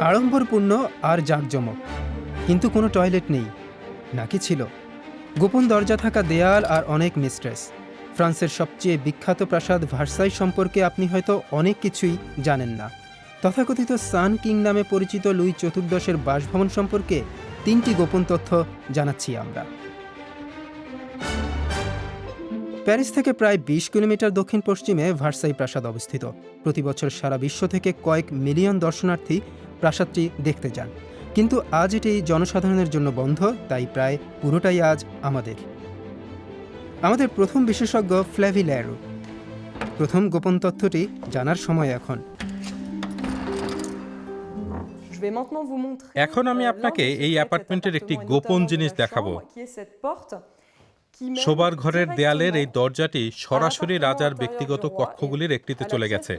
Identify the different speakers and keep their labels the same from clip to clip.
Speaker 1: আড়ম্বরপূর্ণ আর জাঁকজমক। কিন্তু কোনো টয়লেট নেই, নাকি ছিল? গোপন দরজা থাকা দেয়াল আর অনেক মিস্ট্রেস। ফ্রান্সের সবচেয়ে বিখ্যাত প্রাসাদ ভার্সাই সম্পর্কে আপনি হয়তো অনেক কিছুই জানেন না। তথাকথিত সান কিং নামে পরিচিত লুই চতুর্দশের বাসভবন সম্পর্কে তিনটি গোপন তথ্য জানাচ্ছি আমরা। প্যারিস থেকে প্রায় বিশ কিলোমিটার দক্ষিণ পশ্চিমে ভার্সাই প্রাসাদ অবস্থিত। প্রতি বছর সারা বিশ্ব থেকে কয়েক মিলিয়ন দর্শনার্থী প্রাসাদটি দেখতে যান। কিন্তু আজ এটি জনসাধারণের জন্য বন্ধ, তাই প্রায় পুরোটাই আজ আমাদের। আমাদের প্রথম বিশেষজ্ঞ ফ্ল্যাভি ল্যারো। প্রথম গোপন তথ্যটি জানার সময় এখন।
Speaker 2: এখন আমি আপনাকে এই অ্যাপার্টমেন্টের একটি গোপন জিনিস দেখাবো। শোবার ঘরের দেয়ালের এই দরজাটি সরাসরি রাজার ব্যক্তিগত কক্ষগুলির একটিতে চলে গেছে।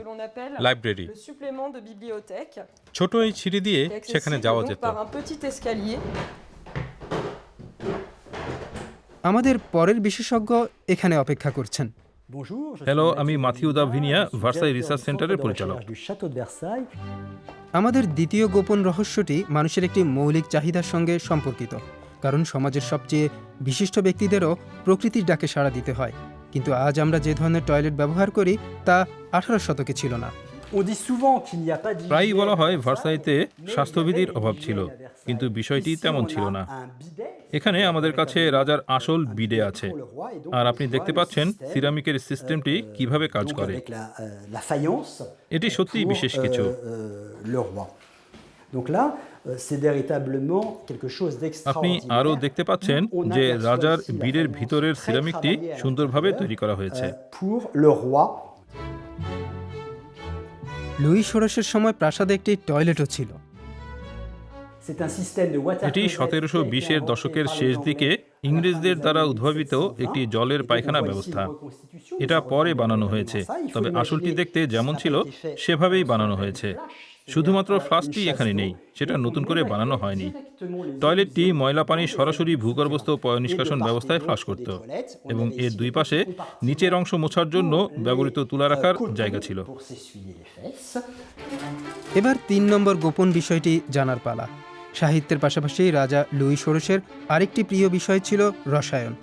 Speaker 2: লাইব্রেরি ছোট এই সিঁড়ি দিয়ে সেখানে যাওয়া যেত।
Speaker 1: আমাদের পরের বিশেষজ্ঞ এখানে অপেক্ষা করছেন।
Speaker 2: হ্যালো আমি মাথিউ দা ভিনিয়া ভার্সাই রিসার্চ সেন্টারের পরিচালক।
Speaker 1: আমাদের দ্বিতীয় গোপন রহস্যটি মানুষের একটি মৌলিক চাহিদার সঙ্গে সম্পর্কিত। কারণ সমাজের সবচেয়ে বিশিষ্ট ব্যক্তিদেরও প্রকৃতির ডাকে সাড়া দিতে হয়। কিন্তু আজ আমরা যে ধরনের টয়লেট ব্যবহার করি তা আঠারো শতকে ছিল না।
Speaker 2: প্রায়ই বলা হয় ভার্সাইতে স্বাস্থ্যবিধির অভাব ছিল কিন্তু বিষয়টি তেমন ছিল না। এখানে আমাদের কাছে রাজার আসল বিডে আছে। আর আপনি দেখতে পাচ্ছেন সিরামিকের সিস্টেমটি কীভাবে কাজ করে। এটি সত্যিই বিশেষ কিছু। আপনি আরও দেখতে পাচ্ছেন যে রাজার বীরের ভিতরের সিরামিকটি সুন্দরভাবে তৈরি করা হয়েছে।
Speaker 1: লুই ষোড়শের সময় প্রাসাদে একটি টয়লেটও ছিল।
Speaker 2: এটি সতেরোশো বিশের দশকের শেষ দিকে ইংরেজদের দ্বারা উদ্ভাবিত একটি জলের পায়খানা ব্যবস্থা। এটা পরে বানানো হয়েছে তবে আসলটি দেখতে যেমন ছিল সেভাবেই বানানো হয়েছে। শুধুমাত্র ফ্লাসটি এখানে নেই, সেটা নতুন করে বানানো হয়নি। টয়লেটটি ময়লা পানি সরাসরি ভূগর্ভস্থ পয়নিষ্কাশন ব্যবস্থায় ফ্লাশ করত এবং এর দুই পাশে নিচের অংশ মোছার জন্য ব্যবহৃত তুলা রাখার জায়গা ছিল।
Speaker 1: এবার তিন নম্বর গোপন বিষয়টি জানার পালা। সাহিত্যের পাশাপাশি রাজা লুই ষোড়শের আরেকটি প্রিয় বিষয় ছিল রসায়ন।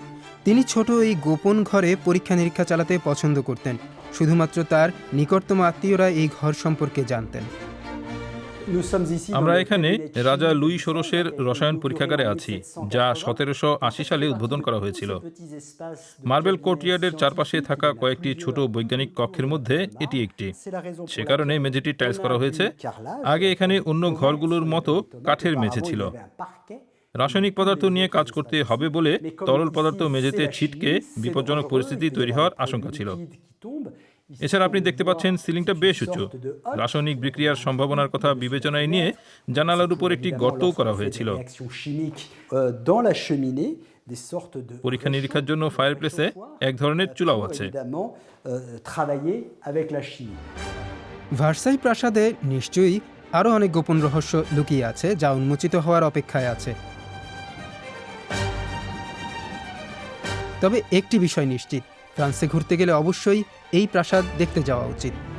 Speaker 1: তিনি ছোট এই গোপন ঘরে পরীক্ষা নিরীক্ষা চালাতে পছন্দ করতেন। শুধুমাত্র তার নিকটতম আত্মীয়রা এই ঘর সম্পর্কে জানতেন।
Speaker 2: আমরা এখানে রাজা লুই ষোড়শের রসায়ন পরীক্ষাগারে আছি যা সতেরোশো আশি সালে উদ্বোধন করা হয়েছিল। মার্বেল কোর্টইয়ার্ডের চারপাশে থাকা কয়েকটি ছোট বৈজ্ঞানিক কক্ষের মধ্যে এটি একটি। সে কারণে মেঝেটি টাইলস করা হয়েছে। আগে এখানে অন্য ঘরগুলোর মতো কাঠের মেঝে ছিল। রাসায়নিক পদার্থ নিয়ে কাজ করতে হবে বলে তরল পদার্থ মেঝেতে ছিটকে বিপজ্জনক পরিস্থিতি তৈরি হওয়ার আশঙ্কা ছিল। এছাড়া আপনি দেখতে পাচ্ছেন সিলিংটা বেশ উঁচু। রাসায়নিক বিক্রিয়ার সম্ভাবনার কথা বিবেচনায় নিয়ে জানালার উপর একটি গর্তও করা হয়েছিল। পরীক্ষা নিরীক্ষার জন্য ফায়ারপ্লেসে এক ধরনের চুলাও আছে।
Speaker 1: ভার্সাই প্রাসাদে নিশ্চয়ই আরও অনেক গোপন রহস্য লুকিয়ে আছে যা উন্মোচিত হওয়ার অপেক্ষায় আছে। তবে একটি বিষয় নিশ্চিত ফ্রান্সে ঘুরতে গেলে অবশ্যই এই প্রাসাদ দেখতে যাওয়া উচিত।